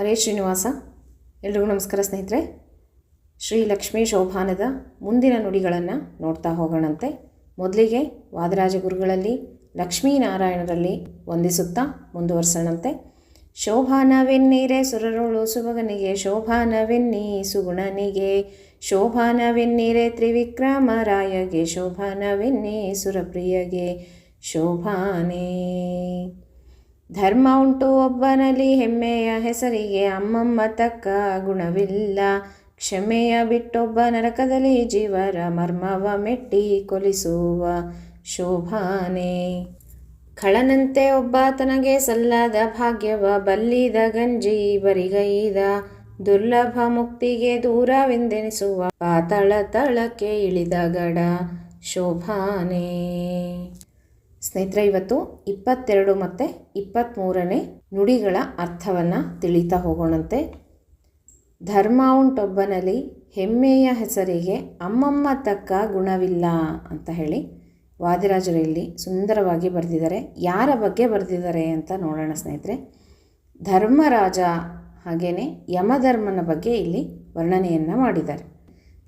ಹರೇ ಶ್ರೀನಿವಾಸ, ಎಲ್ರಿಗೂ ನಮಸ್ಕಾರ ಸ್ನೇಹಿತರೆ. ಶ್ರೀ ಲಕ್ಷ್ಮೀ ಶೋಭಾನದ ಮುಂದಿನ ನುಡಿಗಳನ್ನು ನೋಡ್ತಾ ಹೋಗೋಣಂತೆ. ಮೊದಲಿಗೆ ವಾದರಾಜ ಗುರುಗಳಲ್ಲಿ ಲಕ್ಷ್ಮೀನಾರಾಯಣರಲ್ಲಿ ವಂದಿಸುತ್ತಾ ಮುಂದುವರ್ಸೋಣಂತೆ. ಶೋಭಾನವೆನ್ನೀರೆ ಸುರರುಳು ಸುಭಗನಿಗೆ ಶೋಭಾನವೆನ್ನಿ ಸುಗುಣನಿಗೆ ಶೋಭಾನವೆನ್ನೀರೆ ತ್ರಿವಿಕ್ರಮರಾಯಗೆ ಶೋಭಾನವೆನ್ನಿ ಸುರಪ್ರಿಯಗೆ, ಶೋಭಾನೇ. ಧರ್ಮ ಉಂಟು ಒಬ್ಬನಲ್ಲಿ, ಹೆಮ್ಮೆಯ ಹೆಸರಿಗೆ ಅಮ್ಮಮ್ಮ ತಕ್ಕ ಗುಣವಿಲ್ಲ. ಕ್ಷಮೆಯ ಬಿಟ್ಟೊಬ್ಬ ನರಕದಲ್ಲಿ ಜೀವರ ಮರ್ಮವ ಮೆಟ್ಟಿ ಕೊಲಿಸುವ ಶೋಭಾನೆ. ಖಳನಂತೆ ಒಬ್ಬ ತನಗೆ ಸಲ್ಲದ ಭಾಗ್ಯವ ಬಲ್ಲಿದ ಗಂಜಿ ಬರಿಗೈದ ದುರ್ಲಭ ಮುಕ್ತಿಗೆ ದೂರವೆಂದೆನಿಸುವ ಪಾತಳ ತಳಕ್ಕೆ ಇಳಿದ ಗಡ ಶೋಭಾನೆ. ಸ್ನೇಹಿತರೆ, ಇವತ್ತು ಇಪ್ಪತ್ತೆರಡು ಮತ್ತು ಇಪ್ಪತ್ತ್ಮೂರನೇ ನುಡಿಗಳ ಅರ್ಥವನ್ನು ತಿಳಿತಾ ಹೋಗೋಣಂತೆ. ಧರ್ಮ ಉಂಟೊಬ್ಬನಲ್ಲಿ ಹೆಮ್ಮೆಯ ಹೆಸರಿಗೆ ಅಮ್ಮಮ್ಮ ತಕ್ಕ ಗುಣವಿಲ್ಲ ಅಂತ ಹೇಳಿ ವಾದಿರಾಜರು ಇಲ್ಲಿ ಸುಂದರವಾಗಿ ಬರೆದಿದ್ದಾರೆ. ಯಾರ ಬಗ್ಗೆ ಬರೆದಿದ್ದಾರೆ ಅಂತ ನೋಡೋಣ ಸ್ನೇಹಿತರೆ. ಧರ್ಮರಾಜ ಹಾಗೆಯೇ ಯಮಧರ್ಮನ ಬಗ್ಗೆ ಇಲ್ಲಿ ವರ್ಣನೆಯನ್ನು ಮಾಡಿದ್ದಾರೆ.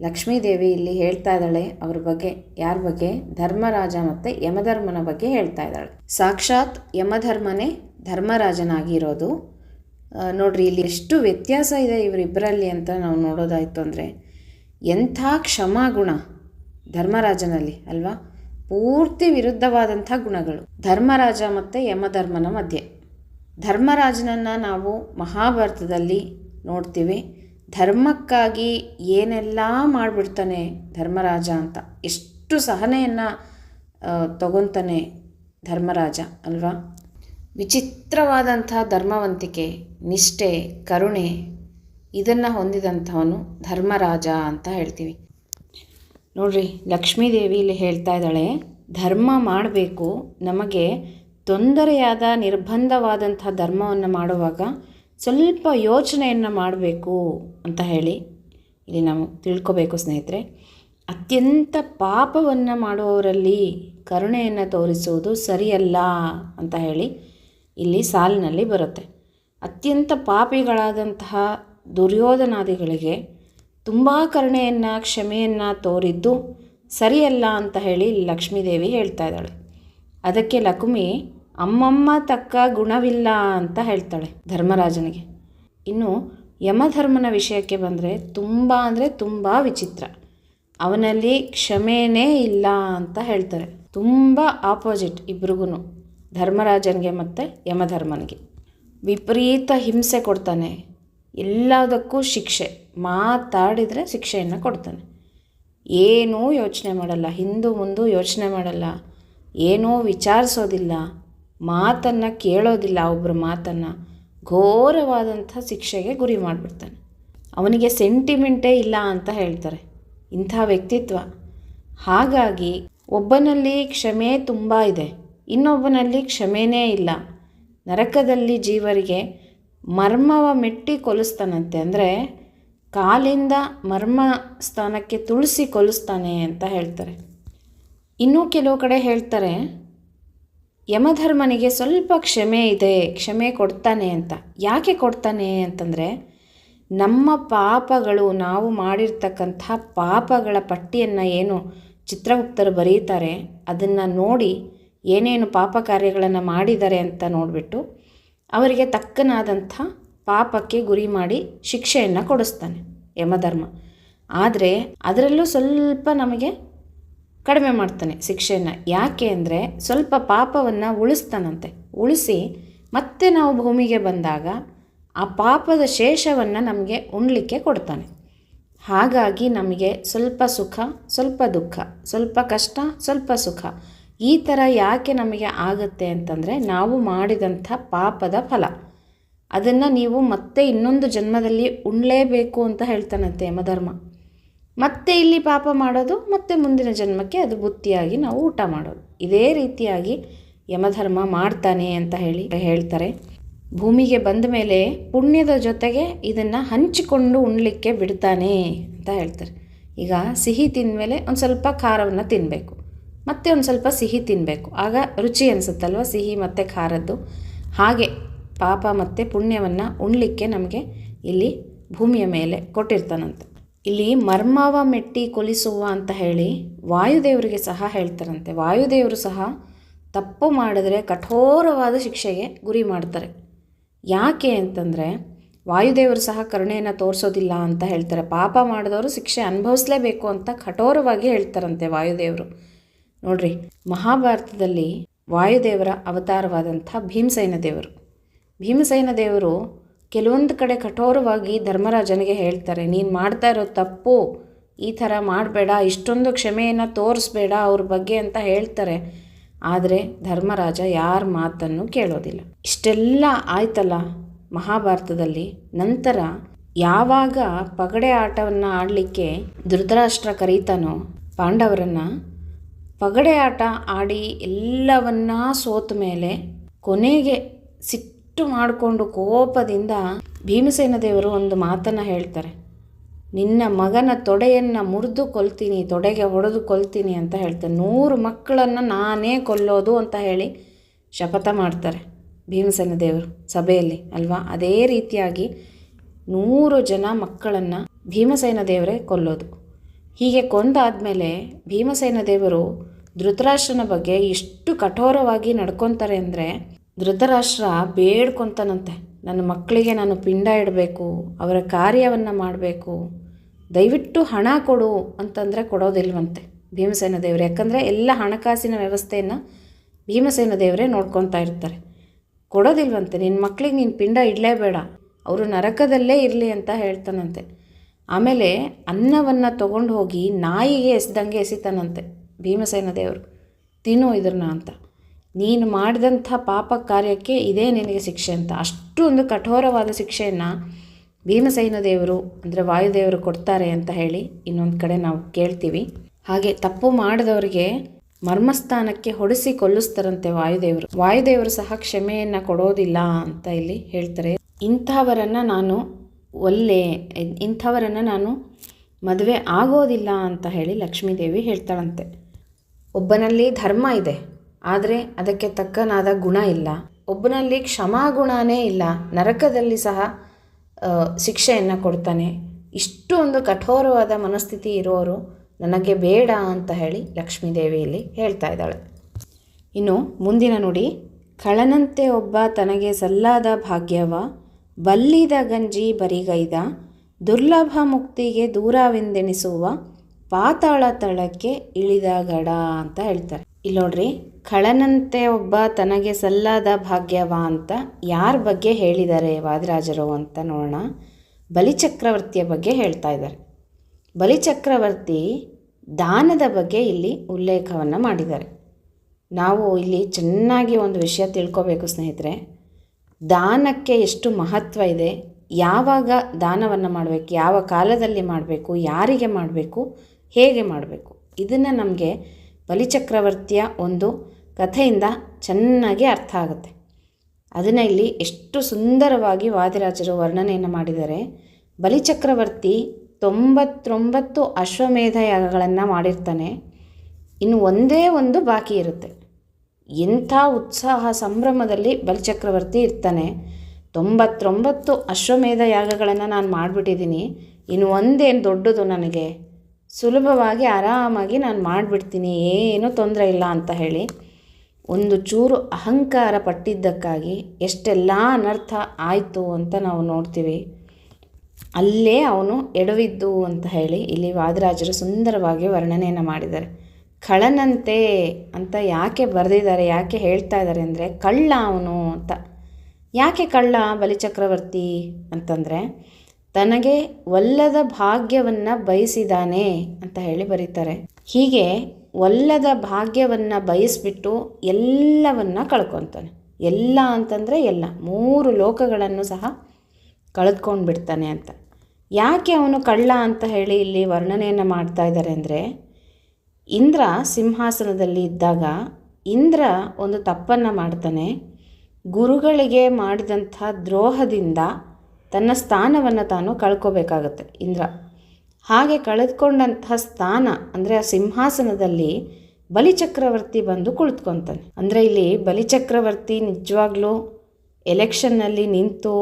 ಲಕ್ಷ್ಮೀದೇವಿ ಇಲ್ಲಿ ಹೇಳ್ತಾ ಇದ್ದಾಳೆ, ಅವ್ರ ಬಗ್ಗೆ, ಯಾರ ಬಗ್ಗೆ? ಧರ್ಮರಾಜ ಮತ್ತು ಯಮಧರ್ಮನ ಬಗ್ಗೆ ಹೇಳ್ತಾ ಇದ್ದಾಳೆ. ಸಾಕ್ಷಾತ್ ಯಮಧರ್ಮನೇ ಧರ್ಮರಾಜನಾಗಿರೋದು. ನೋಡ್ರಿ, ಇಲ್ಲಿ ಎಷ್ಟು ವ್ಯತ್ಯಾಸ ಇದೆ ಇವರಿಬ್ಬರಲ್ಲಿ ಅಂತ ನಾವು ನೋಡೋದಾಯಿತು ಅಂದರೆ, ಎಂಥ ಕ್ಷಮಾಗುಣ ಧರ್ಮರಾಜನಲ್ಲಿ, ಅಲ್ವಾ? ಪೂರ್ತಿ ವಿರುದ್ಧವಾದಂಥ ಗುಣಗಳು ಧರ್ಮರಾಜ ಮತ್ತು ಯಮಧರ್ಮನ ಮಧ್ಯೆ. ಧರ್ಮರಾಜನನ್ನು ನಾವು ಮಹಾಭಾರತದಲ್ಲಿ ನೋಡ್ತೀವಿ. ಧರ್ಮಕ್ಕಾಗಿ ಏನೆಲ್ಲ ಮಾಡಿಬಿಡ್ತಾನೆ ಧರ್ಮರಾಜ ಅಂತ. ಎಷ್ಟು ಸಹನೆಯನ್ನು ತಗೊತಾನೆ ಧರ್ಮರಾಜ, ಅಲ್ವಾ? ವಿಚಿತ್ರವಾದಂಥ ಧರ್ಮವಂತಿಕೆ, ನಿಷ್ಠೆ, ಕರುಣೆ, ಇದನ್ನು ಹೊಂದಿದಂಥವನು ಧರ್ಮರಾಜ ಅಂತ ಹೇಳ್ತೀವಿ. ನೋಡ್ರಿ, ಲಕ್ಷ್ಮೀದೇವಿ ಇಲ್ಲಿ ಹೇಳ್ತಾ ಇದ್ದಾಳೆ, ಧರ್ಮ ಮಾಡಬೇಕು, ನಮಗೆ ತೊಂದರೆಯಾದ ನಿರ್ಬಂಧವಾದಂಥ ಧರ್ಮವನ್ನು ಮಾಡುವಾಗ ಸ್ವಲ್ಪ ಯೋಚನೆಯನ್ನು ಮಾಡಬೇಕು ಅಂತ ಹೇಳಿ ಇಲ್ಲಿ ನಾವು ತಿಳ್ಕೊಬೇಕು ಸ್ನೇಹಿತರೆ. ಅತ್ಯಂತ ಪಾಪವನ್ನು ಮಾಡುವವರಲ್ಲಿ ಕರುಣೆಯನ್ನು ತೋರಿಸುವುದು ಸರಿಯಲ್ಲ ಅಂತ ಹೇಳಿ ಇಲ್ಲಿ ಸಾಲಿನಲ್ಲಿ ಬರುತ್ತೆ. ಅತ್ಯಂತ ಪಾಪಿಗಳಾದಂತಹ ದುರ್ಯೋಧನಾದಿಗಳಿಗೆ ತುಂಬ ಕರುಣೆಯನ್ನು, ಕ್ಷಮೆಯನ್ನು ತೋರಿದ್ದು ಸರಿಯಲ್ಲ ಅಂತ ಹೇಳಿ ಲಕ್ಷ್ಮೀದೇವಿ ಹೇಳ್ತಾ ಇದ್ದಾಳೆ. ಅದಕ್ಕೆ ಲಕ್ಷ್ಮಿ ಅಮ್ಮಮ್ಮ ತಕ್ಕ ಗುಣವಿಲ್ಲ ಅಂತ ಹೇಳ್ತಾಳೆ ಧರ್ಮರಾಜನಿಗೆ. ಇನ್ನು ಯಮಧರ್ಮನ ವಿಷಯಕ್ಕೆ ಬಂದರೆ ತುಂಬ ಅಂದರೆ ತುಂಬ ವಿಚಿತ್ರ. ಅವನಲ್ಲಿ ಕ್ಷಮೆನೇ ಇಲ್ಲ ಅಂತ ಹೇಳ್ತಾರೆ. ತುಂಬ ಆಪೋಸಿಟ್ ಇಬ್ರಿಗೂ ಧರ್ಮರಾಜನಿಗೆ ಮತ್ತು ಯಮಧರ್ಮನಿಗೆ. ವಿಪರೀತ ಹಿಂಸೆ ಕೊಡ್ತಾನೆ. ಎಲ್ಲದಕ್ಕೂ ಶಿಕ್ಷೆ, ಮಾತಾಡಿದರೆ ಶಿಕ್ಷೆಯನ್ನು ಕೊಡ್ತಾನೆ. ಏನೂ ಯೋಚನೆ ಮಾಡಲ್ಲ, ಹಿಂದೂ ಮುಂದೂ ಯೋಚನೆ ಮಾಡಲ್ಲ, ಏನೂ ವಿಚಾರಿಸೋದಿಲ್ಲ. ಮಾತನ್ನು ಕೇಳೋದಿಲ್ಲ ಒಬ್ಬರ ಮಾತನ್ನು ಘೋರವಾದಂಥ ಶಿಕ್ಷೆಗೆ ಗುರಿ ಮಾಡಿಬಿಡ್ತಾನೆ. ಅವನಿಗೆ ಸೆಂಟಿಮೆಂಟೇ ಇಲ್ಲ ಅಂತ ಹೇಳ್ತಾರೆ. ಇಂಥ ವ್ಯಕ್ತಿತ್ವ. ಹಾಗಾಗಿ ಒಬ್ಬನಲ್ಲಿ ಕ್ಷಮೆ ತುಂಬ ಇದೆ, ಇನ್ನೊಬ್ಬನಲ್ಲಿ ಕ್ಷಮೆನೇ ಇಲ್ಲ. ನರಕದಲ್ಲಿ ಜೀವರಿಗೆ ಮರ್ಮವ ಮೆಟ್ಟಿ ಕೊಲಿಸ್ತಾನಂತೆ ಅಂದರೆ ಕಾಲಿಂದ ಮರ್ಮ ಸ್ಥಾನಕ್ಕೆ ತುಳಸಿ ಕೊಲಿಸ್ತಾನೆ ಅಂತ ಹೇಳ್ತಾರೆ. ಇನ್ನೂ ಕೆಲವು ಕಡೆ ಹೇಳ್ತಾರೆ ಯಮಧರ್ಮನಿಗೆ ಸ್ವಲ್ಪ ಕ್ಷಮೆ ಇದೆ, ಕ್ಷಮೆ ಕೊಡ್ತಾನೆ ಅಂತ. ಯಾಕೆ ಕೊಡ್ತಾನೆ ಅಂತಂದರೆ, ನಮ್ಮ ಪಾಪಗಳು, ನಾವು ಮಾಡಿರ್ತಕ್ಕಂಥ ಪಾಪಗಳ ಪಟ್ಟಿಯನ್ನು ಏನು ಚಿತ್ರಗುಪ್ತರು ಬರೀತಾರೆ, ಅದನ್ನು ನೋಡಿ ಏನೇನು ಪಾಪ ಕಾರ್ಯಗಳನ್ನು ಮಾಡಿದ್ದಾರೆ ಅಂತ ನೋಡಿಬಿಟ್ಟು ಅವರಿಗೆ ತಕ್ಕನಾದಂಥ ಪಾಪಕ್ಕೆ ಗುರಿ ಮಾಡಿ ಶಿಕ್ಷೆಯನ್ನು ಕೊಡಿಸ್ತಾನೆ ಯಮಧರ್ಮ. ಆದರೆ, ಅದರಲ್ಲೂ ಸ್ವಲ್ಪ ನಮಗೆ ಕಡಿಮೆ ಮಾಡ್ತಾನೆ ಶಿಕ್ಷೆಯನ್ನು. ಯಾಕೆ ಅಂದರೆ ಸ್ವಲ್ಪ ಪಾಪವನ್ನು ಉಳಿಸ್ತಾನಂತೆ. ಉಳಿಸಿ ಮತ್ತೆ ನಾವು ಭೂಮಿಗೆ ಬಂದಾಗ ಆ ಪಾಪದ ಶೇಷವನ್ನು ನಮಗೆ ಉಣ್ಲಿಕ್ಕೆ ಕೊಡ್ತಾನೆ. ಹಾಗಾಗಿ ನಮಗೆ ಸ್ವಲ್ಪ ಸುಖ, ಸ್ವಲ್ಪ ದುಃಖ, ಸ್ವಲ್ಪ ಕಷ್ಟ, ಸ್ವಲ್ಪ ಸುಖ. ಈ ಥರ ಯಾಕೆ ನಮಗೆ ಆಗುತ್ತೆ ಅಂತಂದರೆ ನಾವು ಮಾಡಿದಂಥ ಪಾಪದ ಫಲ. ಅದನ್ನು ನೀವು ಮತ್ತೆ ಇನ್ನೊಂದು ಜನ್ಮದಲ್ಲಿ ಉಣ್ಲೇಬೇಕು ಅಂತ ಹೇಳ್ತಾನಂತೆ ಯಮಧರ್ಮ ಮತ್ತೆ ಇಲ್ಲಿ ಪಾಪ ಮಾಡೋದು, ಮತ್ತೆ ಮುಂದಿನ ಜನ್ಮಕ್ಕೆ ಅದು ಬುತ್ತಿಯಾಗಿ ನಾವು ಊಟ ಮಾಡೋದು. ಇದೇ ರೀತಿಯಾಗಿ ಯಮಧರ್ಮ ಮಾಡ್ತಾನೆ ಅಂತ ಹೇಳಿ ಹೇಳ್ತಾರೆ. ಭೂಮಿಗೆ ಬಂದ ಮೇಲೆ ಪುಣ್ಯದ ಜೊತೆಗೆ ಇದನ್ನು ಹಂಚಿಕೊಂಡು ಉಣ್ಲಿಕ್ಕೆ ಬಿಡ್ತಾನೆ ಅಂತ ಹೇಳ್ತಾರೆ. ಈಗ ಸಿಹಿ ತಿಂದಮೇಲೆ ಒಂದು ಸ್ವಲ್ಪ ಖಾರವನ್ನು ತಿನ್ನಬೇಕು ಮತ್ತೆ ಒಂದು ಸ್ವಲ್ಪ ಸಿಹಿ ತಿನ್ನಬೇಕು ಆಗ ರುಚಿ ಅನಿಸುತ್ತಲ್ವ ಸಿಹಿ ಮತ್ತು ಖಾರದ್ದು? ಹಾಗೆ ಪಾಪ ಮತ್ತು ಪುಣ್ಯವನ್ನು ಉಣ್ಲಿಕ್ಕೆ ನಮಗೆ ಇಲ್ಲಿ ಭೂಮಿಯ ಮೇಲೆ ಕೊಟ್ಟಿರ್ತಾನಂತೆ. ಇಲ್ಲಿ ಮರ್ಮಾವ ಮೆಟ್ಟಿ ಕೊಲಿಸುವ ಅಂತ ಹೇಳಿ ವಾಯುದೇವರಿಗೆ ಸಹ ಹೇಳ್ತಾರಂತೆ. ವಾಯುದೇವರು ಸಹ ತಪ್ಪು ಮಾಡಿದ್ರೆ ಕಠೋರವಾದ ಶಿಕ್ಷೆಗೆ ಗುರಿ ಮಾಡ್ತಾರೆ. ಯಾಕೆ ಅಂತಂದರೆ ವಾಯುದೇವರು ಸಹ ಕರುಣೆಯನ್ನು ತೋರಿಸೋದಿಲ್ಲ ಅಂತ ಹೇಳ್ತಾರೆ. ಪಾಪ ಮಾಡಿದವರು ಶಿಕ್ಷೆ ಅನುಭವಿಸಲೇಬೇಕು ಅಂತ ಕಠೋರವಾಗಿ ಹೇಳ್ತಾರಂತೆ ವಾಯುದೇವರು. ನೋಡ್ರಿ, ಮಹಾಭಾರತದಲ್ಲಿ ವಾಯುದೇವರ ಅವತಾರವಾದಂಥ ಭೀಮಸೇನ ದೇವರು. ಭೀಮಸೇನ ದೇವರು ಕೆಲವೊಂದು ಕಡೆ ಕಠೋರವಾಗಿ ಧರ್ಮರಾಜನಿಗೆ ಹೇಳ್ತಾರೆ, ನೀನು ಮಾಡ್ತಾ ಇರೋ ತಪ್ಪು, ಈ ಥರ ಮಾಡಬೇಡ, ಇಷ್ಟೊಂದು ಕ್ಷಮೆಯನ್ನು ತೋರಿಸ್ಬೇಡ ಅವ್ರ ಬಗ್ಗೆ ಅಂತ ಹೇಳ್ತಾರೆ. ಆದರೆ ಧರ್ಮರಾಜ ಯಾರ ಮಾತನ್ನು ಕೇಳೋದಿಲ್ಲ. ಇಷ್ಟೆಲ್ಲ ಆಯ್ತಲ್ಲ ಮಹಾಭಾರತದಲ್ಲಿ, ನಂತರ ಯಾವಾಗ ಪಗಡೆ ಆಟವನ್ನು ಆಡಲಿಕ್ಕೆ ಧೃತರಾಷ್ಟ್ರ ಕರೀತಾನೋ, ಪಾಂಡವರನ್ನು ಪಗಡೆ ಆಟ ಆಡಿ ಎಲ್ಲವನ್ನ ಸೋತ ಮೇಲೆ ಕೊನೆಗೆ ಸಿಟ್ಟು ಮಾಡಿಕೊಂಡು ಕೋಪದಿಂದ ಭೀಮಸೇನ ದೇವರು ಒಂದು ಮಾತನ್ನು ಹೇಳ್ತಾರೆ. ನಿನ್ನ ಮಗನ ತೊಡೆಯನ್ನು ಮುರಿದು ಕೊಲ್ತೀನಿ, ತೊಡೆಗೆ ಹೊಡೆದು ಕೊಲ್ತೀನಿ ಅಂತ ಹೇಳ್ತಾರೆ. ನೂರು ಮಕ್ಕಳನ್ನು ನಾನೇ ಕೊಲ್ಲೋದು ಅಂತ ಹೇಳಿ ಶಪಥ ಮಾಡ್ತಾರೆ ಭೀಮಸೇನ ದೇವರು ಸಭೆಯಲ್ಲಿ, ಅಲ್ವಾ? ಅದೇ ರೀತಿಯಾಗಿ ನೂರು ಜನ ಮಕ್ಕಳನ್ನು ಭೀಮಸೇನ ದೇವರೇ ಕೊಲ್ಲೋದು. ಹೀಗೆ ಕೊಂದಾದಮೇಲೆ ಭೀಮಸೇನ ದೇವರು ಧೃತರಾಷ್ಟ್ರನ ಬಗ್ಗೆ ಎಷ್ಟು ಕಠೋರವಾಗಿ ನಡ್ಕೊತಾರೆ ಅಂದರೆ ಧೃತರಾಷ್ಟ್ರ ಬೇಡ್ಕೊತಾನಂತೆ. ನನ್ನ ಮಕ್ಕಳಿಗೆ ನಾನು ಪಿಂಡ ಇಡಬೇಕು, ಅವರ ಕಾರ್ಯವನ್ನು ಮಾಡಬೇಕು. ದಯವಿಟ್ಟು ಹಣ ಕೊಡು ಅಂತಂದರೆ ಕೊಡೋದಿಲ್ವಂತೆ ಭೀಮಸೇನ ದೇವರು. ಯಾಕಂದರೆ ಎಲ್ಲ ಹಣಕಾಸಿನ ವ್ಯವಸ್ಥೆಯನ್ನು ಭೀಮಸೇನ ದೇವರೇ ನೋಡ್ಕೊತಾ ಇರ್ತಾರೆ. ಕೊಡೋದಿಲ್ವಂತೆ ನಿನ್ನ ಮಕ್ಕಳಿಗೆ ನೀನು ಪಿಂಡ ಇಡಲೇಬೇಡ, ಅವರು ನರಕದಲ್ಲೇ ಇರಲಿ ಅಂತ ಹೇಳ್ತಾನಂತೆ. ಆಮೇಲೆ ಅನ್ನವನ್ನು ತೊಗೊಂಡು ಹೋಗಿ ನಾಯಿಗೆ ಎಸ್ದಂಗೆ ಎಸಿತಾನಂತೆ ಭೀಮಸೇನ ದೇವರು. ತಿನ್ನು ಇದ್ರನ್ನ ಅಂತ. ನೀನು ಮಾಡಿದಂಥ ಪಾಪ ಕಾರ್ಯಕ್ಕೆ ಇದೇ ನಿನಗೆ ಶಿಕ್ಷೆ ಅಂತ. ಅಷ್ಟು ಒಂದು ಕಠೋರವಾದ ಶಿಕ್ಷೆಯನ್ನು ಭೀಮಸೇನ ದೇವರು ಅಂದರೆ ವಾಯುದೇವರು ಕೊಡ್ತಾರೆ ಅಂತ ಹೇಳಿ ಇನ್ನೊಂದು ಕಡೆ ನಾವು ಕೇಳ್ತೀವಿ. ಹಾಗೆ ತಪ್ಪು ಮಾಡಿದವರಿಗೆ ಮರ್ಮಸ್ಥಾನಕ್ಕೆ ಹೊಡಿಸಿ ಕೊಲ್ಲಿಸ್ತಾರಂತೆ ವಾಯುದೇವರು. ವಾಯುದೇವರು ಸಹ ಕ್ಷಮೆಯನ್ನು ಕೊಡೋದಿಲ್ಲ ಅಂತ ಇಲ್ಲಿ ಹೇಳ್ತಾರೆ. ಇಂಥವರನ್ನು ನಾನು ಒಲ್ಲೆ, ಇಂಥವರನ್ನು ನಾನು ಮದುವೆ ಆಗೋದಿಲ್ಲ ಅಂತ ಹೇಳಿ ಲಕ್ಷ್ಮೀದೇವಿ ಹೇಳ್ತಾಳಂತೆ. ಒಬ್ಬನಲ್ಲಿ ಧರ್ಮ ಇದೆ. ಆದರೆ ಅದಕ್ಕೆ ತಕ್ಕನಾದ ಗುಣ ಇಲ್ಲ. ಒಬ್ಬನಲ್ಲಿ ಕ್ಷಮಾಗುಣನೇ ಇಲ್ಲ. ನರಕದಲ್ಲಿ ಸಹ ಶಿಕ್ಷೆಯನ್ನು ಕೊಡ್ತಾನೆ. ಇಷ್ಟು ಒಂದು ಕಠೋರವಾದ ಮನಸ್ಥಿತಿ ಇರೋರು ನನಗೆ ಬೇಡ ಅಂತ ಹೇಳಿ ಲಕ್ಷ್ಮೀದೇವಿಯಲ್ಲಿ ಹೇಳ್ತಾ ಇದ್ದಾಳೆ. ಇನ್ನು ಮುಂದಿನ ನುಡಿ, ಕಳನಂತೆ ಒಬ್ಬ ತನಗೆ ಸಲ್ಲಾದ ಭಾಗ್ಯವ, ಬಲ್ಲಿದ ಗಂಜಿ ಬರಿಗೈದ, ದುರ್ಲಭ ಮುಕ್ತಿಗೆ ದೂರವೆಂದೆಣಿಸುವ ಪಾತಾಳ ತಳಕ್ಕೆ ಇಳಿದ ಗಡ ಅಂತ ಹೇಳ್ತಾರೆ. ಇಲ್ಲಿ ನೋಡ್ರಿ ಖಳನಂತೆ ಒಬ್ಬ ತನಗೆ ಸಲ್ಲಾದ ಭಾಗ್ಯವ ಅಂತ ಯಾರ ಬಗ್ಗೆ ಹೇಳಿದ್ದಾರೆ ವಾದಿರಾಜರು ಅಂತ ನೋಡೋಣ. ಬಲಿಚಕ್ರವರ್ತಿಯ ಬಗ್ಗೆ ಹೇಳ್ತಾ ಇದ್ದಾರೆ. ಬಲಿಚಕ್ರವರ್ತಿ ದಾನದ ಬಗ್ಗೆ ಇಲ್ಲಿ ಉಲ್ಲೇಖವನ್ನು ಮಾಡಿದ್ದಾರೆ. ನಾವು ಇಲ್ಲಿ ಚೆನ್ನಾಗಿ ಒಂದು ವಿಷಯ ತಿಳ್ಕೋಬೇಕು ಸ್ನೇಹಿತರೆ. ದಾನಕ್ಕೆ ಎಷ್ಟು ಮಹತ್ವ ಇದೆ, ಯಾವಾಗ ದಾನವನ್ನು ಮಾಡಬೇಕು, ಯಾವ ಕಾಲದಲ್ಲಿ ಮಾಡಬೇಕು, ಯಾರಿಗೆ ಮಾಡಬೇಕು, ಹೇಗೆ ಮಾಡಬೇಕು, ಇದನ್ನು ನಮಗೆ ಬಲಿಚಕ್ರವರ್ತಿಯ ಒಂದು ಕಥೆಯಿಂದ ಚೆನ್ನಾಗಿ ಅರ್ಥ ಆಗುತ್ತೆ. ಅದನ್ನು ಇಲ್ಲಿ ಎಷ್ಟು ಸುಂದರವಾಗಿ ವಾದಿರಾಜರು ವರ್ಣನೆಯನ್ನು ಮಾಡಿದ್ದಾರೆ. ಬಲಿಚಕ್ರವರ್ತಿ ತೊಂಬತ್ತೊಂಬತ್ತು ಅಶ್ವಮೇಧ ಯಾಗಗಳನ್ನು ಮಾಡಿರ್ತಾನೆ. ಇನ್ನು ಒಂದೇ ಒಂದು ಬಾಕಿ ಇರುತ್ತೆ. ಎಂಥ ಉತ್ಸಾಹ ಸಂಭ್ರಮದಲ್ಲಿ ಬಲಿಚಕ್ರವರ್ತಿ ಇರ್ತಾನೆ. ತೊಂಬತ್ತೊಂಬತ್ತು ಅಶ್ವಮೇಧ ಯಾಗಗಳನ್ನು ನಾನು ಮಾಡಿಬಿಟ್ಟಿದ್ದೀನಿ. ಇನ್ನು ಒಂದೇನು ದೊಡ್ಡದು ನನಗೆ? ಸುಲಭವಾಗಿ ಆರಾಮಾಗಿ ನಾನು ಮಾಡಿಬಿಡ್ತೀನಿ, ಏನೂ ತೊಂದರೆ ಇಲ್ಲ ಅಂತ ಹೇಳಿ ಒಂದು ಚೂರು ಅಹಂಕಾರ ಪಟ್ಟಿದ್ದಕ್ಕಾಗಿ ಎಷ್ಟೆಲ್ಲ ಅನರ್ಥ ಆಯಿತು ಅಂತ ನಾವು ನೋಡ್ತೀವಿ. ಅಲ್ಲೇ ಅವನು ಎಡವಿದ್ದು ಅಂತ ಹೇಳಿ ಇಲ್ಲಿ ವಾದರಾಜರು ಸುಂದರವಾಗಿ ವರ್ಣನೆಯನ್ನು ಮಾಡಿದ್ದಾರೆ. ಖಳನಂತೆ ಅಂತ ಯಾಕೆ ಬರೆದಿದ್ದಾರೆ, ಯಾಕೆ ಹೇಳ್ತಾ ಇದ್ದಾರೆ ಅಂದರೆ ಕಳ್ಳ ಅವನು ಅಂತ. ಯಾಕೆ ಕಳ್ಳ, ಬಲಿಚಕ್ರವರ್ತಿ ಅಂತಂದರೆ ತನಗೆ ಒಲ್ಲದ ಭಾಗ್ಯವನ್ನು ಬಯಸಿದಾನೆ ಅಂತ ಹೇಳಿ ಬರೀತಾರೆ. ಹೀಗೆ ಒಲ್ಲದ ಭಾಗ್ಯವನ್ನು ಬಯಸ್ಬಿಟ್ಟು ಎಲ್ಲವನ್ನ ಕಳ್ಕೊತಾನೆ. ಎಲ್ಲ ಅಂತಂದರೆ ಎಲ್ಲ. ಮೂರು ಲೋಕಗಳನ್ನು ಸಹ ಕಳೆದ್ಕೊಂಡು ಬಿಡ್ತಾನೆ ಅಂತ. ಯಾಕೆ ಅವನು ಕಳ್ಳ ಅಂತ ಹೇಳಿ ಇಲ್ಲಿ ವರ್ಣನೆಯನ್ನು ಮಾಡ್ತಾ ಇದ್ದಾರೆ ಅಂದರೆ, ಇಂದ್ರ ಸಿಂಹಾಸನದಲ್ಲಿ ಇದ್ದಾಗ ಇಂದ್ರ ಒಂದು ತಪ್ಪನ್ನು ಮಾಡ್ತಾನೆ. ಗುರುಗಳಿಗೆ ಮಾಡಿದಂಥ ದ್ರೋಹದಿಂದ ತನ್ನ ಸ್ಥಾನವನ್ನು ತಾನು ಕಳ್ಕೋಬೇಕಾಗತ್ತೆ ಇಂದ್ರ. ಹಾಗೆ ಕಳೆದುಕೊಂಡಂತಹ ಸ್ಥಾನ ಅಂದರೆ ಆ ಸಿಂಹಾಸನದಲ್ಲಿ ಬಲಿಚಕ್ರವರ್ತಿ ಬಂದು ಕುಳಿತುಕೊತಾನೆ. ಅಂದರೆ ಇಲ್ಲಿ ಬಲಿಚಕ್ರವರ್ತಿ ನಿಜವಾಗ್ಲೂ ಎಲೆಕ್ಷನ್ನಲ್ಲಿ ನಿಂತು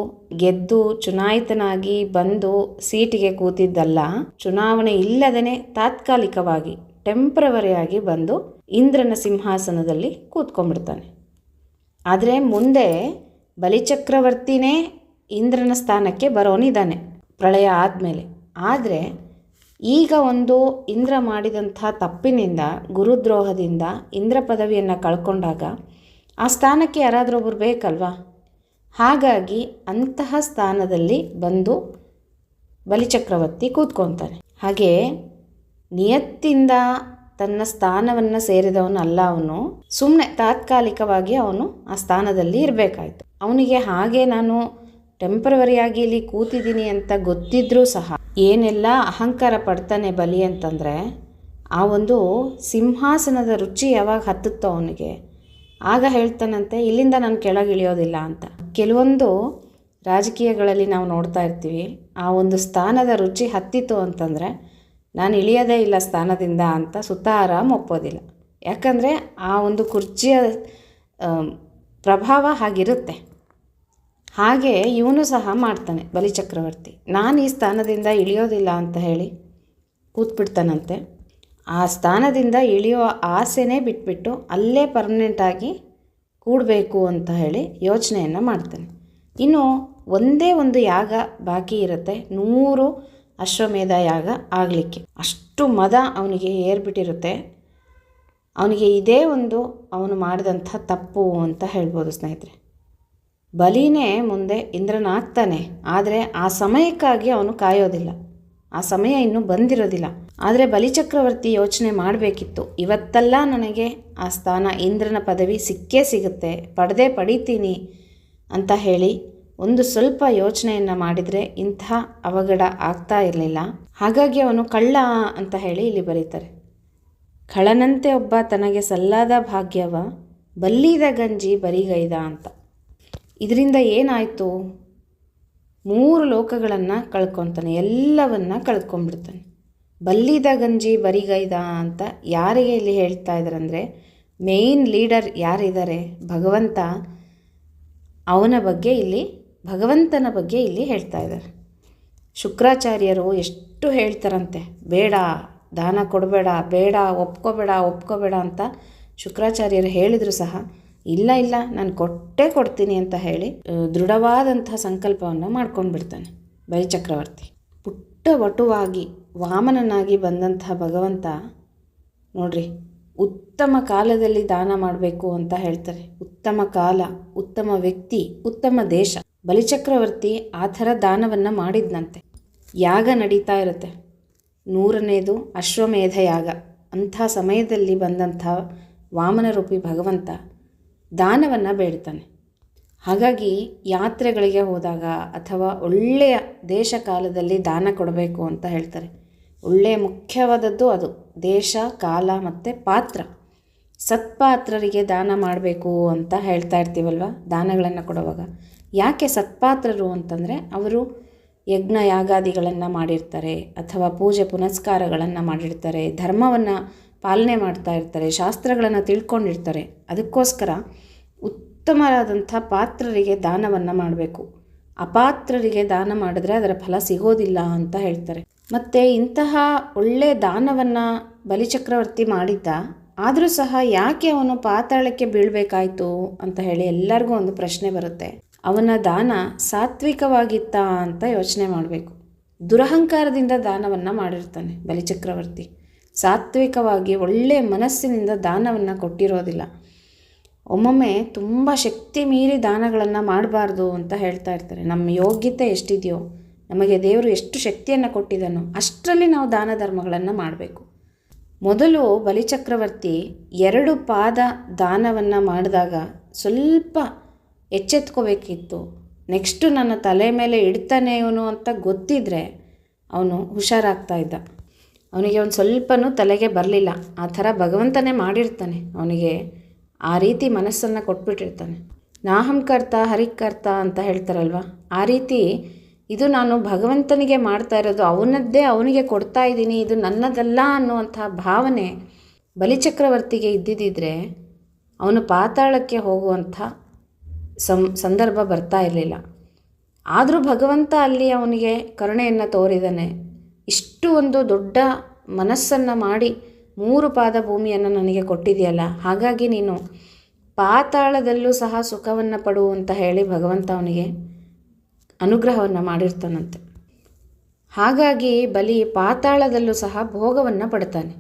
ಗೆದ್ದು ಚುನಾಯಿತನಾಗಿ ಬಂದು ಸೀಟಿಗೆ ಕೂತಿದ್ದಲ್ಲ, ಚುನಾವಣೆ ಇಲ್ಲದೇ ತಾತ್ಕಾಲಿಕವಾಗಿ ಟೆಂಪ್ರವರಿಯಾಗಿ ಬಂದು ಇಂದ್ರನ ಸಿಂಹಾಸನದಲ್ಲಿ ಕೂತ್ಕೊಂಡ್ಬಿಡ್ತಾನೆ. ಆದರೆ ಮುಂದೆ ಬಲಿಚಕ್ರವರ್ತಿನೇ ಇಂದ್ರನ ಸ್ಥಾನಕ್ಕೆ ಬರೋನಿದ್ದಾನೆ ಪ್ರಳಯ ಆದಮೇಲೆ. ಆದರೆ ಈಗ ಒಂದು ಇಂದ್ರ ಮಾಡಿದಂಥ ತಪ್ಪಿನಿಂದ, ಗುರುದ್ರೋಹದಿಂದ ಇಂದ್ರ ಪದವಿಯನ್ನು ಕಳ್ಕೊಂಡಾಗ ಆ ಸ್ಥಾನಕ್ಕೆ ಯಾರಾದರೂ ಬೇಕಲ್ವಾ? ಹಾಗಾಗಿ ಅಂತಹ ಸ್ಥಾನದಲ್ಲಿ ಬಂದು ಬಲಿಚಕ್ರವರ್ತಿ ಕೂತ್ಕೊತಾನೆ. ಹಾಗೆ ನಿಯತ್ತಿಂದ ತನ್ನ ಸ್ಥಾನವನ್ನು ಸೇರಿದವನು ಅಲ್ಲ ಅವನು ಸುಮ್ಮನೆ ತಾತ್ಕಾಲಿಕವಾಗಿ ಅವನು ಆ ಸ್ಥಾನದಲ್ಲಿ ಇರಬೇಕಾಯ್ತು. ಅವನಿಗೆ ಹಾಗೆ ನಾನು ಟೆಂಪ್ರವರಿಯಾಗಿ ಇಲ್ಲಿ ಕೂತಿದ್ದೀನಿ ಅಂತ ಗೊತ್ತಿದ್ರೂ ಸಹ ಏನೆಲ್ಲ ಅಹಂಕಾರ ಪಡ್ತಾನೆ ಬಲಿ ಅಂತಂದರೆ, ಆ ಒಂದು ಸಿಂಹಾಸನದ ರುಚಿ ಯಾವಾಗ ಹತ್ತುತ್ತೋ ಅವನಿಗೆ, ಆಗ ಹೇಳ್ತಾನಂತೆ, ಇಲ್ಲಿಂದ ನಾನು ಕೆಳಗೆ ಇಳಿಯೋದಿಲ್ಲ ಅಂತ. ಕೆಲವೊಂದು ರಾಜಕೀಯಗಳಲ್ಲಿ ನಾವು ನೋಡ್ತಾ ಇರ್ತೀವಿ, ಆ ಒಂದು ಸ್ಥಾನದ ರುಚಿ ಹತ್ತಿತ್ತು ಅಂತಂದರೆ, ನಾನು ಇಳಿಯೋದೇ ಇಲ್ಲ ಸ್ಥಾನದಿಂದ ಅಂತ ಸುತ್ತ ಆರಾಮ್ ಒಪ್ಪೋದಿಲ್ಲ. ಯಾಕಂದರೆ ಆ ಒಂದು ಕುರ್ಚಿಯ ಪ್ರಭಾವ ಹಾಗಿರುತ್ತೆ. ಹಾಗೆ ಇವನು ಸಹ ಮಾಡ್ತಾನೆ ಬಲಿಚಕ್ರವರ್ತಿ ನಾನು ಈ ಸ್ಥಾನದಿಂದ ಇಳಿಯೋದಿಲ್ಲ ಅಂತ ಹೇಳಿ ಕೂತ್ಬಿಡ್ತಾನಂತೆ. ಆ ಸ್ಥಾನದಿಂದ ಇಳಿಯೋ ಆಸೆನೇ ಬಿಟ್ಬಿಟ್ಟು ಅಲ್ಲೇ ಪರ್ಮನೆಂಟಾಗಿ ಕೂಡಬೇಕು ಅಂತ ಹೇಳಿ ಯೋಚನೆಯನ್ನು ಮಾಡ್ತಾನೆ. ಇನ್ನು ಒಂದೇ ಒಂದು ಯಾಗ ಬಾಕಿ ಇರುತ್ತೆ, ನೂರು ಅಶ್ವಮೇಧ ಯಾಗ ಆಗಲಿಕ್ಕೆ. ಅಷ್ಟು ಮದ ಅವನಿಗೆ ಏರ್ಬಿಟ್ಟಿರುತ್ತೆ. ಅವನಿಗೆ ಇದೇ ಒಂದು ಅವನು ಮಾಡಿದಂಥ ತಪ್ಪು ಅಂತ ಹೇಳ್ಬೋದು ಸ್ನೇಹಿತರೆ. ಬಲಿನೇ ಮುಂದೆ ಇಂದ್ರನಾಗ್ತಾನೆ ಆದರೆ ಆ ಸಮಯಕ್ಕಾಗಿ ಅವನು ಕಾಯೋದಿಲ್ಲ. ಆ ಸಮಯ ಇನ್ನೂ ಬಂದಿರೋದಿಲ್ಲ. ಆದರೆ ಬಲಿಚಕ್ರವರ್ತಿ ಯೋಚನೆ ಮಾಡಬೇಕಿತ್ತು. ಇವತ್ತೆಲ್ಲ ನನಗೆ ಆ ಸ್ಥಾನ ಇಂದ್ರನ ಪದವಿ ಸಿಕ್ಕೇ ಸಿಗುತ್ತೆ. ಪಡೆದೇ ಪಡೀತೀನಿ ಅಂತ ಹೇಳಿ ಒಂದು ಸ್ವಲ್ಪ ಯೋಚನೆಯನ್ನು ಮಾಡಿದರೆ ಇಂಥ ಅವಘಡ ಆಗ್ತಾ ಇರಲಿಲ್ಲ. ಹಾಗಾಗಿ ಅವನು ಕಳ್ಳ ಅಂತ ಹೇಳಿ ಇಲ್ಲಿ ಬರೀತಾರೆ. ಕಳನಂತೆ ಒಬ್ಬ ತನಗೆ ಸಲ್ಲಾದ ಭಾಗ್ಯವ, ಬಲ್ಲಿದ ಗಂಜಿ ಬರಿಗೈದ ಅಂತ. ಇದರಿಂದ ಏನಾಯಿತು? ಮೂರು ಲೋಕಗಳನ್ನು ಕಳ್ಕೊತಾನೆ, ಎಲ್ಲವನ್ನು ಕಳ್ಕೊಂಡ್ಬಿಡ್ತಾನೆ. ಬಲ್ಲಿದ ಗಂಜಿ ಬರಿಗೈದ ಅಂತ ಯಾರಿಗೆ ಇಲ್ಲಿ ಹೇಳ್ತಾ ಇದ್ದಾರೆ ಅಂದರೆ ಮೇಯ್ನ್ ಲೀಡರ್ ಯಾರಿದ್ದಾರೆ? ಭಗವಂತ. ಅವನ ಬಗ್ಗೆ ಇಲ್ಲಿ, ಭಗವಂತನ ಬಗ್ಗೆ ಇಲ್ಲಿ ಹೇಳ್ತಾ ಇದ್ದಾರೆ ಶುಕ್ರಾಚಾರ್ಯರು ಎಷ್ಟು ಹೇಳ್ತಾರಂತೆ, ಬೇಡ, ದಾನ ಕೊಡಬೇಡ, ಬೇಡ, ಒಪ್ಕೋಬೇಡ ಒಪ್ಕೋಬೇಡ ಅಂತ ಶುಕ್ರಾಚಾರ್ಯರು ಹೇಳಿದರೂ ಸಹ. ಇಲ್ಲ ಇಲ್ಲ, ನಾನು ಕೊಟ್ಟೇ ಕೊಡ್ತೀನಿ ಅಂತ ಹೇಳಿ ದೃಢವಾದಂತಹ ಸಂಕಲ್ಪವನ್ನು ಮಾಡ್ಕೊಂಡು ಬಿಡ್ತಾನೆ ಬಲಿಚಕ್ರವರ್ತಿ ಪುಟ್ಟ ವಟುವಾಗಿ ವಾಮನನಾಗಿ ಬಂದಂತಹ ಭಗವಂತ ನೋಡ್ರಿ, ಉತ್ತಮ ಕಾಲದಲ್ಲಿ ದಾನ ಮಾಡಬೇಕು ಅಂತ ಹೇಳ್ತಾರೆ. ಉತ್ತಮ ಕಾಲ, ಉತ್ತಮ ವ್ಯಕ್ತಿ, ಉತ್ತಮ ದೇಶ. ಬಲಿಚಕ್ರವರ್ತಿ ಆ ಥರ ದಾನವನ್ನು ಮಾಡಿದ್ನಂತೆ. ಯಾಗ ನಡೀತಾ ಇರುತ್ತೆ. ನೂರನೇದು ಅಶ್ವಮೇಧ ಯಾಗ. ಅಂಥ ಸಮಯದಲ್ಲಿ ಬಂದಂಥ ವಾಮನರೂಪಿ ಭಗವಂತ ದಾನವನ್ನು ಬೇಡ್ತಾನೆ. ಹಾಗಾಗಿ ಯಾತ್ರೆಗಳಿಗೆ ಹೋದಾಗ ಅಥವಾ ಒಳ್ಳೆಯ ದೇಶ ಕಾಲದಲ್ಲಿ ದಾನ ಕೊಡಬೇಕು ಅಂತ ಹೇಳ್ತಾರೆ. ಒಳ್ಳೆಯ ಮುಖ್ಯವಾದದ್ದು ಅದು, ದೇಶ, ಕಾಲ ಮತ್ತು ಪಾತ್ರ. ಸತ್ಪಾತ್ರರಿಗೆ ದಾನ ಮಾಡಬೇಕು ಅಂತ ಹೇಳ್ತಾ ಇರ್ತೀವಲ್ವ ದಾನಗಳನ್ನು ಕೊಡುವಾಗ. ಯಾಕೆ ಸತ್ಪಾತ್ರರು ಅಂತಂದರೆ ಅವರು ಯಜ್ಞ ಯಾಗಾದಿಗಳನ್ನು ಮಾಡಿರ್ತಾರೆ ಅಥವಾ ಪೂಜೆ ಪುನಸ್ಕಾರಗಳನ್ನು ಮಾಡಿರ್ತಾರೆ, ಧರ್ಮವನ್ನು ಪಾಲನೆ ಮಾಡ್ತಾ ಇರ್ತಾರೆ, ಶಾಸ್ತ್ರಗಳನ್ನು ತಿಳ್ಕೊಂಡಿರ್ತಾರೆ. ಅದಕ್ಕೋಸ್ಕರ ಉತ್ತಮರಾದಂಥ ಪಾತ್ರರಿಗೆ ದಾನವನ್ನು ಮಾಡಬೇಕು. ಅಪಾತ್ರರಿಗೆ ದಾನ ಮಾಡಿದ್ರೆ ಅದರ ಫಲ ಸಿಗೋದಿಲ್ಲ ಅಂತ ಹೇಳ್ತಾರೆ. ಮತ್ತು ಇಂತಹ ಒಳ್ಳೆ ದಾನವನ್ನು ಬಲಿಚಕ್ರವರ್ತಿ ಮಾಡಿದ್ದ, ಆದರೂ ಸಹ ಯಾಕೆ ಅವನು ಪಾತಾಳಕ್ಕೆ ಬೀಳಬೇಕಾಯ್ತು ಅಂತ ಹೇಳಿ ಎಲ್ಲರಿಗೂ ಒಂದು ಪ್ರಶ್ನೆ ಬರುತ್ತೆ. ಅವನ ದಾನ ಸಾತ್ವಿಕವಾಗಿತ್ತ ಅಂತ ಯೋಚನೆ ಮಾಡಬೇಕು. ದುರಹಂಕಾರದಿಂದ ದಾನವನ್ನು ಮಾಡಿರ್ತಾನೆ ಬಲಿಚಕ್ರವರ್ತಿ. ಸಾತ್ವಿಕವಾಗಿ ಒಳ್ಳೆಯ ಮನಸ್ಸಿನಿಂದ ದಾನವನ್ನು ಕೊಟ್ಟಿರೋದಿಲ್ಲ. ಒಮ್ಮೊಮ್ಮೆ ತುಂಬ ಶಕ್ತಿ ಮೀರಿ ದಾನಗಳನ್ನು ಮಾಡಬಾರ್ದು ಅಂತ ಹೇಳ್ತಾ ಇರ್ತಾರೆ. ನಮ್ಮ ಯೋಗ್ಯತೆ ಎಷ್ಟಿದೆಯೋ, ನಮಗೆ ದೇವರು ಎಷ್ಟು ಶಕ್ತಿಯನ್ನು ಕೊಟ್ಟಿದ್ದಾನೋ ಅಷ್ಟರಲ್ಲಿ ನಾವು ದಾನ ಧರ್ಮಗಳನ್ನು ಮಾಡಬೇಕು. ಮೊದಲು ಬಲಿಚಕ್ರವರ್ತಿ ಎರಡು ಪಾದ ದಾನವನ್ನು ಮಾಡಿದಾಗ ಸ್ವಲ್ಪ ಎಚ್ಚೆತ್ಕೋಬೇಕಿತ್ತು. ನೆಕ್ಸ್ಟು ನನ್ನ ತಲೆ ಮೇಲೆ ಇಡ್ತಾನೆ ಇವನು ಅಂತ ಗೊತ್ತಿದ್ದರೆ ಅವನು ಹುಷಾರಾಗ್ತಾ ಇದ್ದ. ಅವನಿಗೆ ಒಂದು ಸ್ವಲ್ಪನೂ ತಲೆಗೆ ಬರಲಿಲ್ಲ. ಆ ಥರ ಭಗವಂತನೇ ಮಾಡಿರ್ತಾನೆ. ಅವನಿಗೆ ಆ ರೀತಿ ಮನಸ್ಸನ್ನು ಕೊಟ್ಬಿಟ್ಟಿರ್ತಾನೆ. ನಾಹಂಕರ್ತ ಹರಿಕರ್ತ ಅಂತ ಹೇಳ್ತಾರಲ್ವ? ಆ ರೀತಿ ಇದು ನಾನು ಭಗವಂತನಿಗೆ ಮಾಡ್ತಾ ಇರೋದು, ಅವನದ್ದೇ ಅವನಿಗೆ ಕೊಡ್ತಾ ಇದ್ದೀನಿ, ಇದು ನನ್ನದಲ್ಲ ಅನ್ನುವಂಥ ಭಾವನೆ ಬಲಿಚಕ್ರವರ್ತಿಗೆ ಇದ್ದಿದ್ದರೆ ಅವನು ಪಾತಾಳಕ್ಕೆ ಹೋಗುವಂಥ ಸಂ, ಸಂದರ್ಭ ಬರ್ತಾ ಇರಲಿಲ್ಲ. ಆದರೂ ಭಗವಂತ ಅಲ್ಲಿ ಅವನಿಗೆ ಕರುಣೆಯನ್ನು ತೋರಿದ್ದಾನೆ ಇಷ್ಟು ಒಂದು ದೊಡ್ಡ ಮನಸ್ಸನ್ನು ಮಾಡಿ ಮೂರು ಪಾದ ಭೂಮಿಯನ್ನು ನನಗೆ ಕೊಟ್ಟಿದೆಯಲ್ಲ, ಹಾಗಾಗಿ ನೀನು ಪಾತಾಳದಲ್ಲೂ ಸಹ ಸುಖವನ್ನು ಪಡು ಅಂತ ಹೇಳಿ ಭಗವಂತ ಅವನಿಗೆ ಅನುಗ್ರಹವನ್ನು ಮಾಡಿರ್ತಾನಂತೆ. ಹಾಗಾಗಿ ಬಲಿ ಪಾತಾಳದಲ್ಲೂ ಸಹ ಭೋಗವನ್ನು ಪಡ್ತಾನೆ.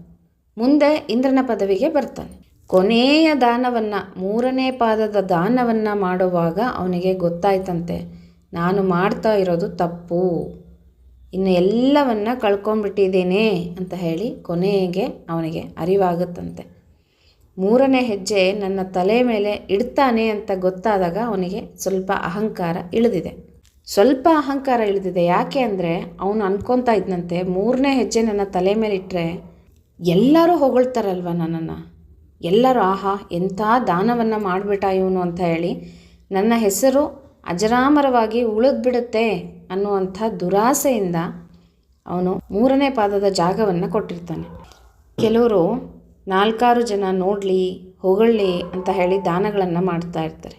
ಮುಂದೆ ಇಂದ್ರನ ಪದವಿಗೆ ಬರ್ತಾನೆ. ಕೊನೆಯ ದಾನವನ್ನು, ಮೂರನೇ ಪಾದದ ದಾನವನ್ನು ಮಾಡುವಾಗ ಅವನಿಗೆ ಗೊತ್ತಾಯ್ತಂತೆ, ನಾನು ಮಾಡ್ತಾ ಇರೋದು ತಪ್ಪು. ಇನ್ನು ಎಲ್ಲವನ್ನ ಕಳ್ಕೊಂಡ್ಬಿಟ್ಟಿದ್ದೇನೆ ಅಂತ ಹೇಳಿ ಕೊನೆಗೆ ಅವನಿಗೆ ಅರಿವಾಗುತ್ತಂತೆ. ಮೂರನೇ ಹೆಜ್ಜೆ ನನ್ನ ತಲೆ ಮೇಲೆ ಇಡ್ತಾನೆ ಅಂತ ಗೊತ್ತಾದಾಗ ಅವನಿಗೆ ಸ್ವಲ್ಪ ಅಹಂಕಾರ ಇಳಿದಿದೆ. ಸ್ವಲ್ಪ ಅಹಂಕಾರ ಇಳಿದಿದೆ ಯಾಕೆ ಅಂದರೆ ಅವನು ಅನ್ಕೊತಾ ಇದ್ದಂತೆ ಮೂರನೇ ಹೆಜ್ಜೆ ನನ್ನ ತಲೆ ಮೇಲೆ ಇಟ್ಟರೆ ಎಲ್ಲರೂ ಹೊಗಳ್ತಾರಲ್ವ ನನ್ನನ್ನು? ಎಲ್ಲರೂ, ಆಹಾ, ಎಂಥ ದಾನವನ್ನು ಮಾಡಿಬಿಟ್ಟ ಇವನು ಅಂತ ಹೇಳಿ ನನ್ನ ಹೆಸರು ಅಜರಾಮರವಾಗಿ ಉಳಿದ್ಬಿಡುತ್ತೆ. ಅನ್ನುವಂಥ ದುರಾಸೆಯಿಂದ ಅವನು ಮೂರನೇ ಪಾದದ ಜಾಗವನ್ನು ಕೊಟ್ಟಿರ್ತಾನೆ. ಕೆಲವರು ನಾಲ್ಕಾರು ಜನ ನೋಡಲಿ ಹೊಗಳ್ಳಿ ಅಂತ ಹೇಳಿ ದಾನಗಳನ್ನು ಮಾಡ್ತಾ ಇರ್ತಾರೆ.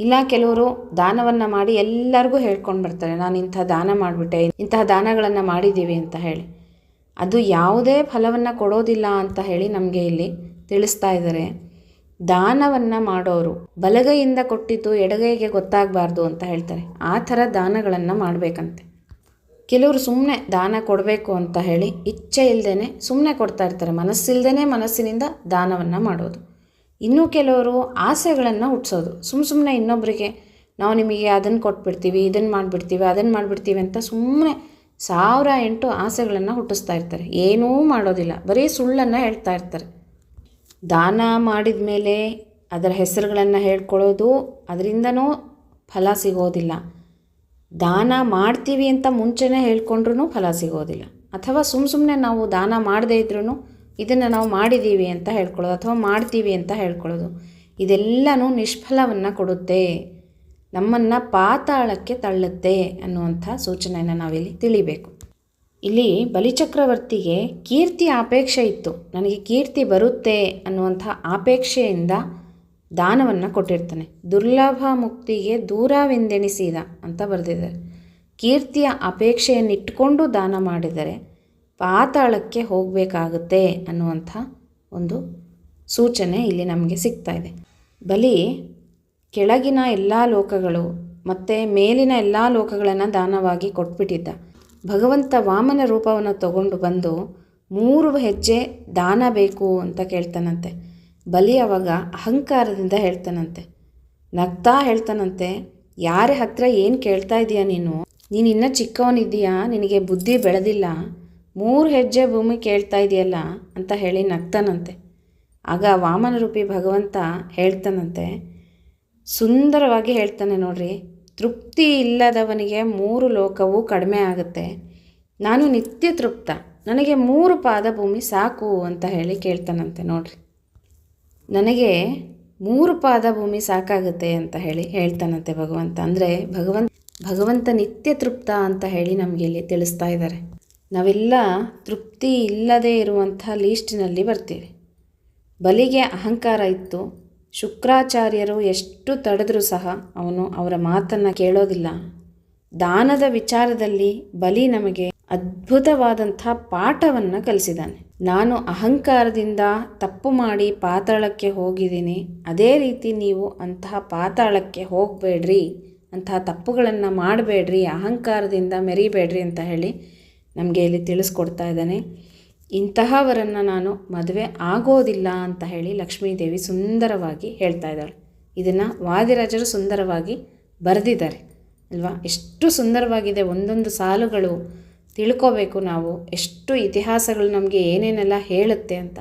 ಇಲ್ಲ, ಕೆಲವರು ದಾನವನ್ನು ಮಾಡಿ ಎಲ್ಲರಿಗೂ ಹೇಳ್ಕೊಂಡು ಬರ್ತಾರೆ, ನಾನು ಇಂಥ ದಾನ ಮಾಡಿಬಿಟ್ಟೆ, ಇಂತಹ ದಾನಗಳನ್ನು ಮಾಡಿದ್ದೀವಿ ಅಂತ ಹೇಳಿ. ಅದು ಯಾವುದೇ ಫಲವನ್ನು ಕೊಡೋದಿಲ್ಲ ಅಂತ ಹೇಳಿ ನಮಗೆ ಇಲ್ಲಿ ತಿಳಿಸ್ತಾ ಇದ್ದಾರೆ ದಾನವನ್ನು ಮಾಡೋರು. ಬಲಗೈಯಿಂದ ಕೊಟ್ಟಿದ್ದು ಎಡಗೈಗೆ ಗೊತ್ತಾಗಬಾರ್ದು ಅಂತ ಹೇಳ್ತಾರೆ. ಆ ಥರ ದಾನಗಳನ್ನು ಮಾಡಬೇಕಂತೆ. ಕೆಲವರು ಸುಮ್ಮನೆ ದಾನ ಕೊಡಬೇಕು ಅಂತ ಹೇಳಿ ಇಚ್ಛೆ ಇಲ್ಲದೇ ಸುಮ್ಮನೆ ಕೊಡ್ತಾ ಇರ್ತಾರೆ. ಮನಸ್ಸಿಲ್ದೇ ಮನಸ್ಸಿನಿಂದ ದಾನವನ್ನು ಮಾಡೋದು. ಇನ್ನೂ ಕೆಲವರು ಆಸೆಗಳನ್ನು ಹುಟ್ಟಿಸೋದು ಸುಮ್ಮ ಸುಮ್ಮನೆ ಇನ್ನೊಬ್ಬರಿಗೆ ನಾವು ನಿಮಗೆ ಅದನ್ನು ಕೊಟ್ಬಿಡ್ತೀವಿ, ಇದನ್ನು ಮಾಡಿಬಿಡ್ತೀವಿ, ಅದನ್ನು ಮಾಡಿಬಿಡ್ತೀವಿ ಅಂತ ಸುಮ್ಮನೆ ಸಾವಿರ ಎಂಟು ಆಸೆಗಳನ್ನು ಹುಟ್ಟಿಸ್ತಾ ಇರ್ತಾರೆ. ಏನೂ ಮಾಡೋದಿಲ್ಲ. ಬರೀ ಸುಳ್ಳನ್ನು ಹೇಳ್ತಾ ಇರ್ತಾರೆ. ದಾನ ಮಾಡಿದ ಮೇಲೆ ಅದರ ಹೆಸರುಗಳನ್ನು ಹೇಳ್ಕೊಳ್ಳೋದು ಅದರಿಂದನೂ ಫಲ ಸಿಗೋದಿಲ್ಲ. ದಾನ ಮಾಡ್ತೀವಿ ಅಂತ ಮುಂಚೆನೇ ಹೇಳ್ಕೊಂಡ್ರೂ ಫಲ ಸಿಗೋದಿಲ್ಲ. ಅಥವಾ ಸುಮ್ಮ ಸುಮ್ಮನೆ ನಾವು ದಾನ ಮಾಡದೇ ಇದ್ರೂ ಇದನ್ನು ನಾವು ಮಾಡಿದ್ದೀವಿ ಅಂತ ಹೇಳ್ಕೊಳ್ಳೋದು ಅಥವಾ ಮಾಡ್ತೀವಿ ಅಂತ ಹೇಳ್ಕೊಳ್ಳೋದು. ಇದೆಲ್ಲನೂ ನಿಷ್ಫಲವನ್ನು ಕೊಡುತ್ತೆ. ನಮ್ಮನ್ನು ಪಾತಾಳಕ್ಕೆ ತಳ್ಳುತ್ತೆ ಅನ್ನುವಂಥ ಸೂಚನೆಯನ್ನು ನಾವಿಲ್ಲಿ ತಿಳಿಬೇಕು. ಇಲ್ಲಿ ಬಲಿಚಕ್ರವರ್ತಿಗೆ ಕೀರ್ತಿ ಅಪೇಕ್ಷೆ ಇತ್ತು. ನನಗೆ ಕೀರ್ತಿ ಬರುತ್ತೆ ಅನ್ನುವಂಥ ಅಪೇಕ್ಷೆಯಿಂದ ದಾನವನ್ನು ಕೊಟ್ಟಿರ್ತಾನೆ. ದುರ್ಲಭ ಮುಕ್ತಿಗೆ ದೂರವೆಂದೆಣಿಸಿದ ಅಂತ ಬರೆದಿದ್ದಾರೆ. ಕೀರ್ತಿಯ ಅಪೇಕ್ಷೆಯನ್ನಿಟ್ಟುಕೊಂಡು ದಾನ ಮಾಡಿದರೆ ಪಾತಾಳಕ್ಕೆ ಹೋಗಬೇಕಾಗುತ್ತೆ ಅನ್ನುವಂಥ ಒಂದು ಸೂಚನೆ ಇಲ್ಲಿ ನಮಗೆ ಸಿಗ್ತಾ ಇದೆ. ಬಲಿ ಕೆಳಗಿನ ಎಲ್ಲ ಲೋಕಗಳು ಮತ್ತು ಮೇಲಿನ ಎಲ್ಲ ಲೋಕಗಳನ್ನು ದಾನವಾಗಿ ಕೊಟ್ಬಿಟ್ಟಿದ್ದ. ಭಗವಂತ ವಾಮನ ರೂಪವನ್ನು ತಗೊಂಡು ಬಂದು ಮೂರು ಹೆಜ್ಜೆ ದಾನ ಬೇಕು ಅಂತ ಕೇಳ್ತಾನಂತೆ. ಬಲಿ ಅವಾಗ ಅಹಂಕಾರದಿಂದ ಹೇಳ್ತಾನಂತೆ. ನಗ್ತಾ ಹೇಳ್ತಾನಂತೆ, ಯಾರ ಹತ್ರ ಏನು ಕೇಳ್ತಾ ಇದೀಯ ನೀನು? ನೀನು ಇನ್ನೂ ಚಿಕ್ಕವನಿದ್ದೀಯಾ? ನಿನಗೆ ಬುದ್ಧಿ ಬೆಳೆದಿಲ್ಲ? ಮೂರು ಹೆಜ್ಜೆ ಭೂಮಿ ಕೇಳ್ತಾ ಇದೆಯಲ್ಲ? ಅಂತ ಹೇಳಿ ನಗ್ತಾನಂತೆ. ಆಗ ವಾಮನ ರೂಪಿ ಭಗವಂತ ಹೇಳ್ತಾನಂತೆ, ಸುಂದರವಾಗಿ ಹೇಳ್ತಾನೆ ನೋಡ್ರಿ ತೃಪ್ತಿ ಇಲ್ಲದವನಿಗೆ ಮೂರು ಲೋಕವೂ ಕಡಿಮೆ ಆಗುತ್ತೆ. ನಾನು ನಿತ್ಯ ತೃಪ್ತ. ನನಗೆ ಮೂರು ಪಾದಭೂಮಿ ಸಾಕು ಅಂತ ಹೇಳಿ ಕೇಳ್ತಾನಂತೆ ನೋಡ್ರಿ. ನನಗೆ ಮೂರು ಪಾದಭೂಮಿ ಸಾಕಾಗುತ್ತೆ ಅಂತ ಹೇಳಿ ಹೇಳ್ತಾನಂತೆ ಭಗವಂತ. ಅಂದರೆ ಭಗವಂತ ಭಗವಂತ ನಿತ್ಯ ತೃಪ್ತ ಅಂತ ಹೇಳಿ ನಮಗೆ ಇಲ್ಲಿ ತಿಳಿಸ್ತಾ ಇದ್ದಾರೆ. ನಾವೆಲ್ಲ ತೃಪ್ತಿ ಇಲ್ಲದೇ ಇರುವಂಥ ಲೀಸ್ಟಿನಲ್ಲಿ ಬರ್ತೀವಿ. ಬಲಿಗೆ ಅಹಂಕಾರ ಇತ್ತು. ಶುಕ್ರಾಚಾರ್ಯರು ಎಷ್ಟು ತಡೆದರೂ ಸಹ ಅವನು ಅವರ ಮಾತನ್ನು ಕೇಳೋದಿಲ್ಲ. ದಾನದ ವಿಚಾರದಲ್ಲಿ ಬಲಿ ನಮಗೆ ಅದ್ಭುತವಾದಂಥ ಪಾಠವನ್ನು ಕಲಿಸಿದ್ದಾನೆ. ನಾನು ಅಹಂಕಾರದಿಂದ ತಪ್ಪು ಮಾಡಿ ಪಾತಾಳಕ್ಕೆ ಹೋಗಿದ್ದೀನಿ. ಅದೇ ರೀತಿ ನೀವು ಅಂತಹ ಪಾತಾಳಕ್ಕೆ ಹೋಗಬೇಡ್ರಿ. ಅಂತಹ ತಪ್ಪುಗಳನ್ನು ಮಾಡಬೇಡ್ರಿ. ಅಹಂಕಾರದಿಂದ ಮೆರಿಬೇಡ್ರಿ ಅಂತ ಹೇಳಿ ನಮಗೆ ಇಲ್ಲಿ ತಿಳಿಸ್ಕೊಡ್ತಾ ಇದ್ದಾನೆ. ಇಂತಹವರನ್ನು ನಾನು ಮದುವೆ ಆಗೋದಿಲ್ಲ ಅಂತ ಹೇಳಿ ಲಕ್ಷ್ಮೀದೇವಿ ಸುಂದರವಾಗಿ ಹೇಳ್ತಾ ಇದ್ದಾಳೆ. ಇದನ್ನು ವಾದಿರಾಜರು ಸುಂದರವಾಗಿ ಬರೆದಿದ್ದಾರೆ. ಅಲ್ವಾ? ಎಷ್ಟು ಸುಂದರವಾಗಿದೆ ಒಂದೊಂದು ಸಾಲುಗಳು. ತಿಳ್ಕೋಬೇಕು ನಾವು. ಎಷ್ಟು ಇತಿಹಾಸಗಳು ನಮಗೆ ಏನೇನೆಲ್ಲ ಹೇಳುತ್ತೆ ಅಂತ.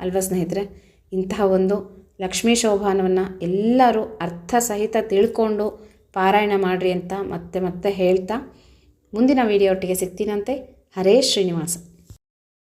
ಅಲ್ವಾ ಸ್ನೇಹಿತರೆ? ಇಂತಹ ಒಂದು ಲಕ್ಷ್ಮೀ ಶೋಭಾನವನ್ನು ಎಲ್ಲರೂ ಅರ್ಥ ಸಹಿತ ತಿಳ್ಕೊಂಡು ಪಾರಾಯಣ ಮಾಡಿರಿ ಅಂತ ಮತ್ತೆ ಮತ್ತೆ ಹೇಳ್ತಾ ಮುಂದಿನ ವಿಡಿಯೋ ಒಟ್ಟಿಗೆ ಸಿಗ್ತೀನಂತೆ. ಹರೇ ಶ್ರೀನಿವಾಸ.